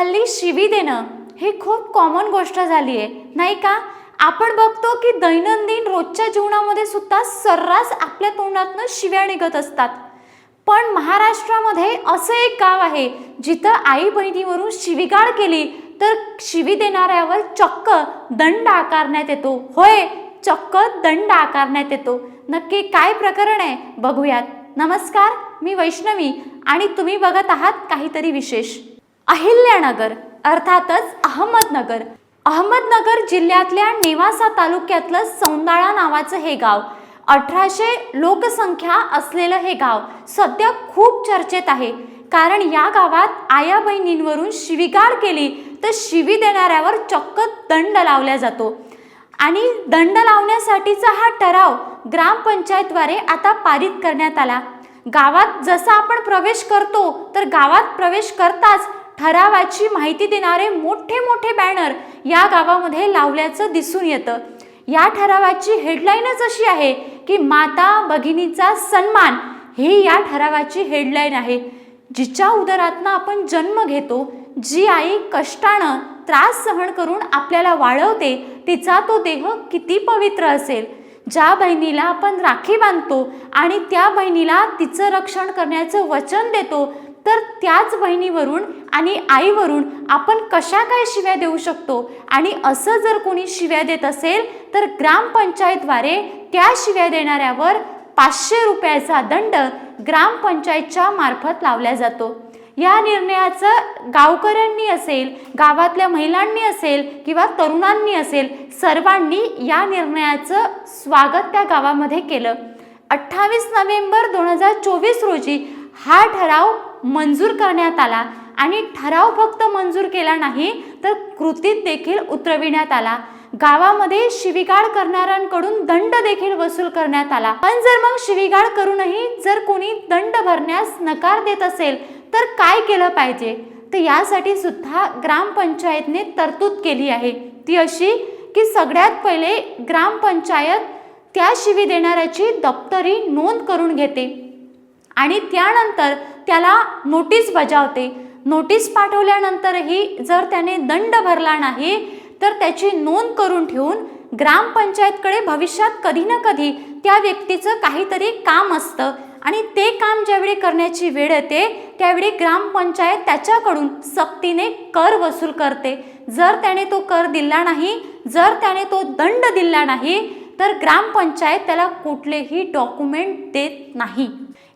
हल्ली शिवी देणं ही खूप कॉमन गोष्ट झाली आहे नाही का? आपण बघतो की दैनंदिन रोजच्या जीवनामध्ये सुद्धा सर्रास आपल्या तोंडातनं शिव्या निघत असतात. पण महाराष्ट्रामध्ये असं एक गाव आहे जिथं आई बहिणीवरून शिवीगाळ केली तर शिवी देणाऱ्यावर चक्क दंड आकारण्यात येतो. होय चक्क दंड आकारण्यात येतो. नक्की काय प्रकरण आहे? बघूयात. नमस्कार मी वैष्णवी आणि तुम्ही बघत आहात काहीतरी विशेष. अहिल्यानगर अर्थातच अहमदनगर. अहमदनगर जिल्ह्यातल्या नेवासा तालुक्यातलं सौंदाळा नावाचं हे गाव. अठराशे लोकसंख्या असलेलं हे गाव सध्या खूप चर्चेत आहे. कारण या गावात आया बहिणींवरून शिविगाळ केली तर शिवी देणाऱ्यावर चक्क दंड लावला जातो. आणि दंड लावण्यासाठीचा हा ठराव ग्रामपंचायतद्वारे आता पारित करण्यात आला. गावात जसा आपण प्रवेश करतो तर गावात प्रवेश करताच ठरावाची माहिती देणारे मोठे मोठे बॅनर या गावामध्ये लावल्याचं दिसून येतं. या ठरावाची हेडलाईनच अशी आहे की माता भगिनीचा सन्मान ही या ठरावाची हेडलाईन आहे. जिच्या उदरातनं आपण जन्म घेतो जी आई कष्टानं त्रास सहन करून आपल्याला वाळवते तिचा तो देह किती पवित्र असेल. ज्या बहिणीला आपण राखी बांधतो आणि त्या बहिणीला तिचं रक्षण करण्याचं वचन देतो तर त्याच बहिणीवरून आणि आईवरून आपण कशा काय शिव्या देऊ शकतो? आणि असं जर कोणी शिव्या देत असेल तर ग्रामपंचायतद्वारे त्या शिव्या देणाऱ्यावर पाचशे रुपयाचा दंड ग्रामपंचायतच्या मार्फत लावला जातो. या निर्णयाचं गावकऱ्यांनी असेल गावातल्या महिलांनी असेल किंवा तरुणांनी असेल सर्वांनी या निर्णयाचं स्वागत त्या गावामध्ये केलं. अठ्ठावीस नोव्हेंबर दोन हजार चोवीस रोजी हा ठराव मंजूर करण्यात आला आणि ठराव फक्त मंजूर केला नाही तर कृतीत देखील उतरविण्यात आला. गावामध्ये शिवीगाळ करणाऱ्यांकडून दंड देखील वसूल करण्यात आला. पण जर मग शिवीगाळ करूनही जर कोणी दंड भरण्यास नकार देत असेल तर काय केलं पाहिजे? तर यासाठी सुद्धा ग्रामपंचायतने तरतूद केली आहे. ती अशी की सगळ्यात पहिले ग्रामपंचायत त्या शिवी देणाऱ्याची दप्तरी नोंद करून घेते. आणि त्यानंतर त्याला नोटीस बजावते. नोटीस पाठवल्यानंतरही जर त्याने दंड भरला नाही तर त्याची नोंद करून ठेवून ग्रामपंचायतकडे भविष्यात कधी ना कधी त्या व्यक्तीचं काहीतरी काम असतं. आणि ते काम ज्यावेळी करण्याची वेळ येते त्यावेळी ग्रामपंचायत त्याच्याकडून सक्तीने कर वसूल करते. जर त्याने तो कर दिला नाही जर त्याने तो दंड दिला नाही तर ग्रामपंचायत त्याला कुठलेही डॉक्युमेंट देत नाही.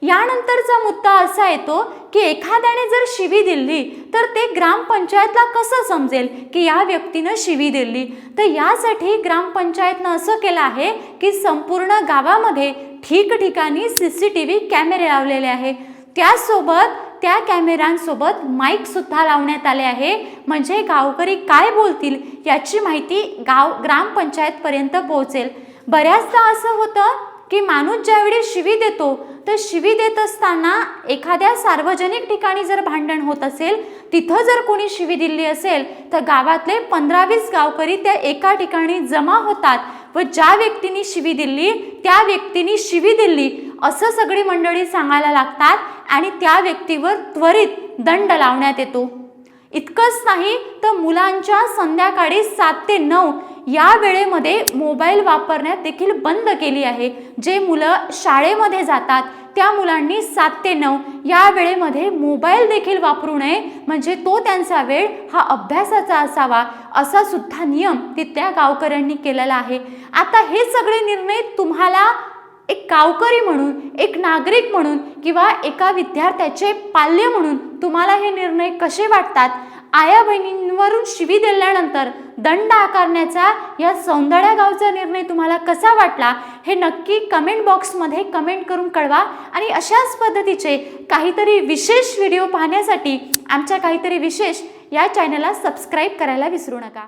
यानंतरचा मुद्दा असा येतो की एखाद्याने जर शिवी दिली तर ते ग्रामपंचायतला कसं समजेल की या व्यक्तीनं शिवी दिली? तर यासाठी ग्रामपंचायतनं असं केलं आहे की संपूर्ण गावामध्ये ठिकठिकाणी सी सी टी व्ही कॅमेरे लावलेले आहे. त्यासोबत त्या कॅमेऱ्यांसोबत माईकसुद्धा लावण्यात आले आहे. म्हणजे गावकरी काय बोलतील याची माहिती गाव ग्रामपंचायतपर्यंत पोहोचेल. बऱ्याचदा असं होतं की माणूस ज्यावेळी शिवी देतो तर शिवी देत असताना एखाद्या सार्वजनिक ठिकाणी जर भांडण होत असेल तिथं जर कोणी शिवी दिली असेल तर गावातले पंधरा वीस गावकरी त्या एका ठिकाणी जमा होतात व ज्या व्यक्तीने शिवी दिली त्या व्यक्तीने शिवी दिली असं सगळी मंडळी सांगायला लागतात आणि त्या व्यक्तीवर त्वरित दंड लावण्यात येतो. इतकंच नाही तर मुलांच्या संध्याकाळी सात ते नऊ या वेळेमध्ये मोबाईल वापरण्यात देखील बंद केली आहे. जे मुलं शाळेमध्ये जातात त्या मुलांनी सात ते नऊ या वेळेमध्ये मोबाईल देखील वापरू नये. म्हणजे तो त्यांचा वेळ हा अभ्यासाचा असावा असा सुद्धा नियम तिथल्या गावकऱ्यांनी केलेला आहे. आता हे सगळे निर्णय तुम्हाला एक गावकरी म्हणून एक नागरिक म्हणून किंवा एका विद्यार्थ्याचे पाल्य म्हणून तुम्हाला हे निर्णय कसे वाटतात? आया बहिणींवरून शिवी दिल्यानंतर दंड आकारण्याचा या सौंदर्या गावचा निर्णय तुम्हाला कसा वाटला हे नक्की कमेंट बॉक्समध्ये कमेंट करून कळवा आणि अशाच पद्धतीचे काहीतरी विशेष व्हिडिओ पाहण्यासाठी आमच्या काहीतरी विशेष या चॅनलला सबस्क्राईब करायला विसरू नका.